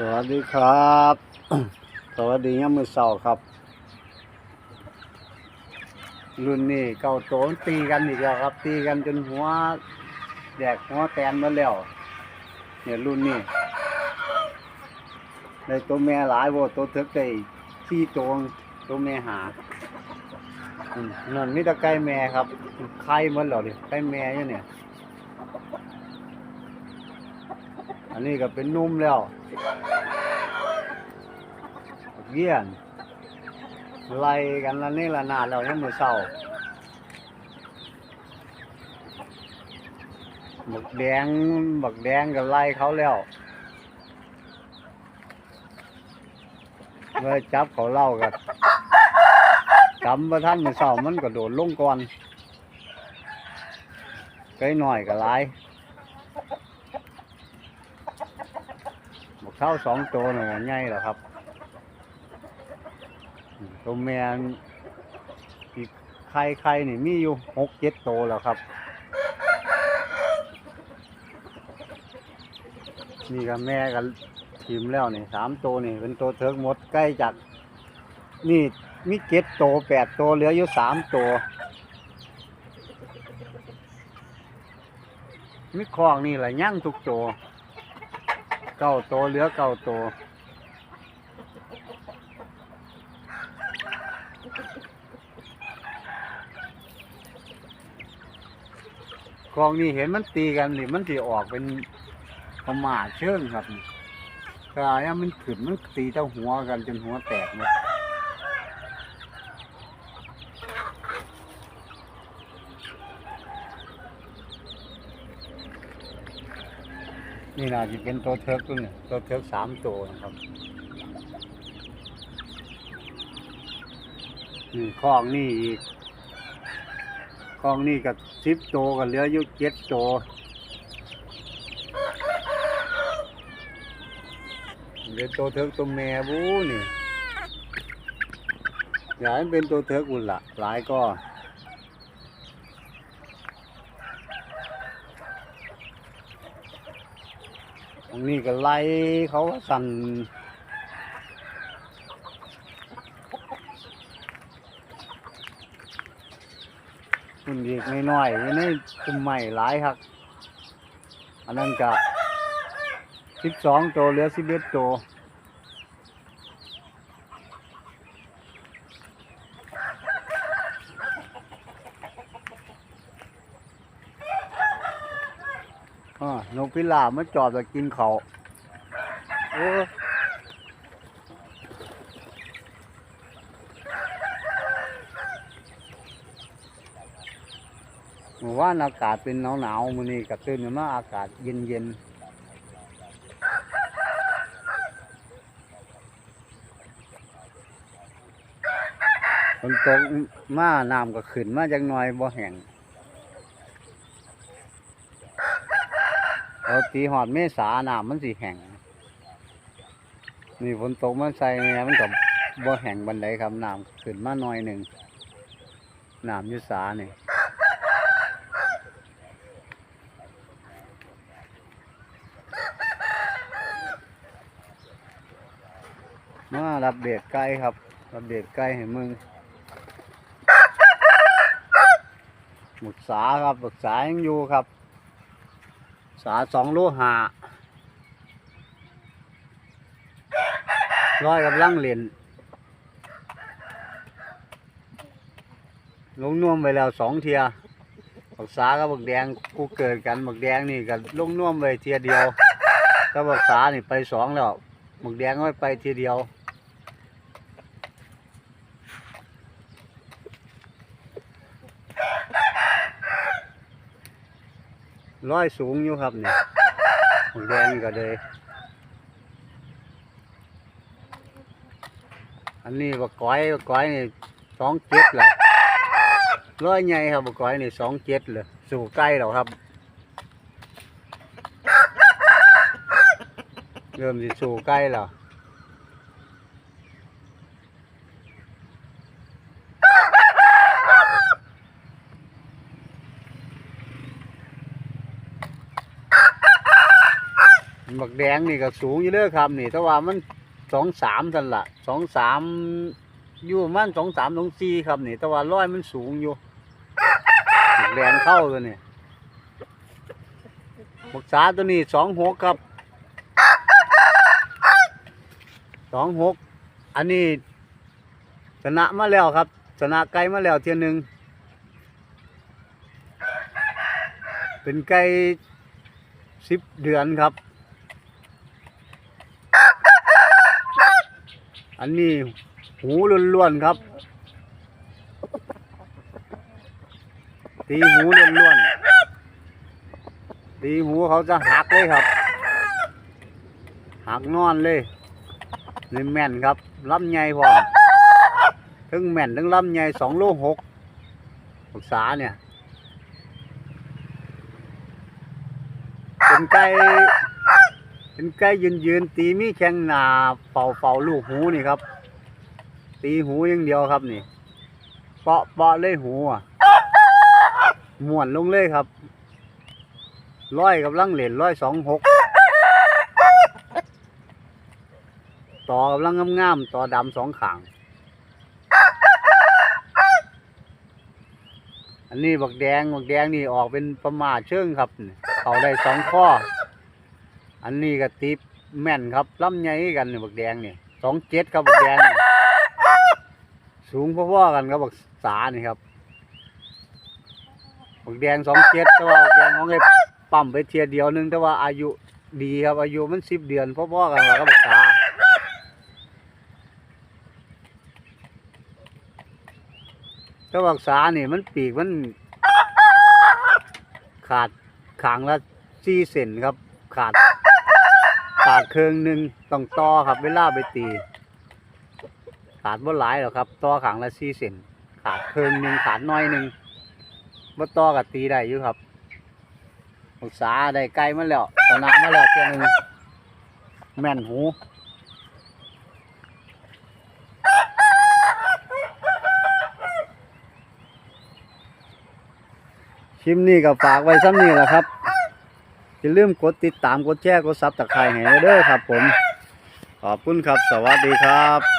สวัสดีครับ สวัสดียามมือเสาร์ครับ รุ่นนี้เก้าโตนตีกันอีกแล้วครับ ตีกันจนหัวแดกหัวแตนมาแล้วเนี่ยรุ่นนี้ในตัวแม่หลายโวตัวเถิกได้ที่ตัวตัวแม่หาอืมนั่นมีแต่ไก่แม่ครับไข่หมดแล้วดิไก่แม่อยู่เนี่ยอันนี้ก็เป็นนุ่มแล้ว เยี่ยนไล่กันละนี่ละนาดแล้วยังมือเศร้าบักแดงบักแดงก็ไล่เขาแล้วเลยจับเขาเล่ากันจำประท่านมือเศร้ามันก็โดดลงก่อนไกลหน่อยก็ไล่บักเท่าสองตัวหน่อยใหญ่แล้วครับ ตัวแม่นอีกไข่ไข่นี่มีอยู่หกเจ็ดตัวแล้วครับ นี่กับแม่กันทีมแล้วนี่สามตัวนี่ เป็นตัวเทิกหมดใกล้จาก นี่มีเจ็ดตัวแปดตัวเหลืออยู่สามตัวมีคลองนี่แหละย่างทุกตัวเก้าตัวเหลือเก้าตั กองนี้เห็นมันตีกันนี่มันสิออกเป็นประมาทเชิงครับกายมันขึ้นมันตีเจ้าหัวกันจนหัวแตกหมดนี่น่าจะเป็นตัวเทิร์กตัวนี้ตัวเทิร์กสามตัวนะครับนี่คลองนี่อีก คลองนี่กับสิบตัวกับเหลืออยู่เจ็ดตัวเหลือตัวเทิร์กตัวแม่บูนี่อยากให้เป็นตัวเทิร์กอุ่นละหลายก็ตรงนี้ก็ไล่เขาสั่น คุณอีกน้อยๆอยู่ในกลุ่มใหม่หลายครับ อันนั้นก็สิบสองตัวเหลือสิบเอ็ดตัวอ่านกพิราบมาจอดจะกินเขาโอ้เมื่อ ว่านอากาศเป็นหนาวหนาวๆมื้อนี้ก็ตื่นขึ้นมาอากาศเย็นเย็นฝนตกมาน้ำก็ขึ้นมาจังหน่อยบ่แห้งเอาตีหอดเมษาน้ำมันสิแห้งนี่ฝนตกมาใส่เนี่ยมันกับบ่แห้งบันไดครับน้ำขึ้นมาหน่อยหนึ่งน้ำยุสานี่ มารับเบียดไก่ครับ รับเบียดไก่ให้มึงหมุดสาครับหมุดสายังอยู่ครับ สาสองโลหาร้อยกับลังเหรียญลงน่วมไปแล้วสองเทียบักษากับบักแดงกูเกิดกันบักแดงนี่กับลงน่วมไปเทียเดียวก็บักษานี่ไปสองแล้วบักแดงก็ไปเทียเดียว ร้อยสูงอยู่ครับเนี่ยบักแดงก็เลย อันนี้บักก้อยบักก้อยนี่สองเจ็ดแหละร้อยใหญ่ครับบักก้อยนี่สองเจ็ดเลยสู่ใกล้แล้วครับ เริ่มสิสู่ใกล้แล้ว บักแดงนี่ก็สูงอยู่เด้อครับนี่แต่ว่ามันสองสามทันละสองสามอยู่มันสองสามสองสี่ครับนี่แต่ว่าร้อยมันสูงอยู่บักแดงเข้าตัวนี่บักษาตัวนี้สองหกครับสองหกอันนี้ชนะมาแล้วครับชนะไก่มาแล้วเทียนหนึ่งเป็นไก่สิบเดือนครับ อันนี้หูล้วนๆครับ ตีหูล้วนๆตีหูเขาจะหักเลยครับ หักนอนเลยนี่แม่นครับลำใหญ่พอทั้งแม่นทั้งลำใหญ่สองโลหกปรึกษาเนี่ยเป็นไก่ เป็นไก่ยืนยืนตีมีแข้งหนาเป่าเป่าลูกหูนี่ครับ ตีหูอย่างเดียวครับนี่เปาะเปาะเลยหูอะม่วนลงเลยครับร้อยกับลังเหรียญร้อยสองหกต่อกำลังงามๆต่อดำสองขางอันนี้บักแดงบักแดงนี่ออกเป็นประมาทเชิงครับ เขาได้สองข้อ อันนี้ก็ติบแม่นครับลำใหญ่กันนี่บักแดงนี่สองเจ็ดครับบักแดงนี่สูงพอๆกันครับบักสานี่ครับบักแดงสองเจ็ดแต่ว่าบักแดงของไอ้ปั๊มไปเทียเดียวหนึงแต่ว่าอายุดีครับ อายุมันสิบเดือนพอๆกันกับบักสาแต่ว่าบักสานี่มันปีกมันขาดขางละสี่เซนครับ ขาด ขาดเครื่องหนึ่งต้องต่อครับ เวลาไปตี ขาดบ่หลายหรอกครับต่อขางละสี่เซนขาดเครื่องหนึ่งขาดน้อยหนึ่งบ่ต่อกับตีได้อยู่ครับปรึกษาได้ไกลมาแล้วชนะมาแล้วเที่ยหนึ่งแม่นหูคลิปนี้ก็ฝากไว้ซ้ำนี่แหละครับ อย่าลืมกดติดตามกดแชร์กดซับตะไคร้ให้เด้อครับผม ขอบคุณครับ สวัสดีครับ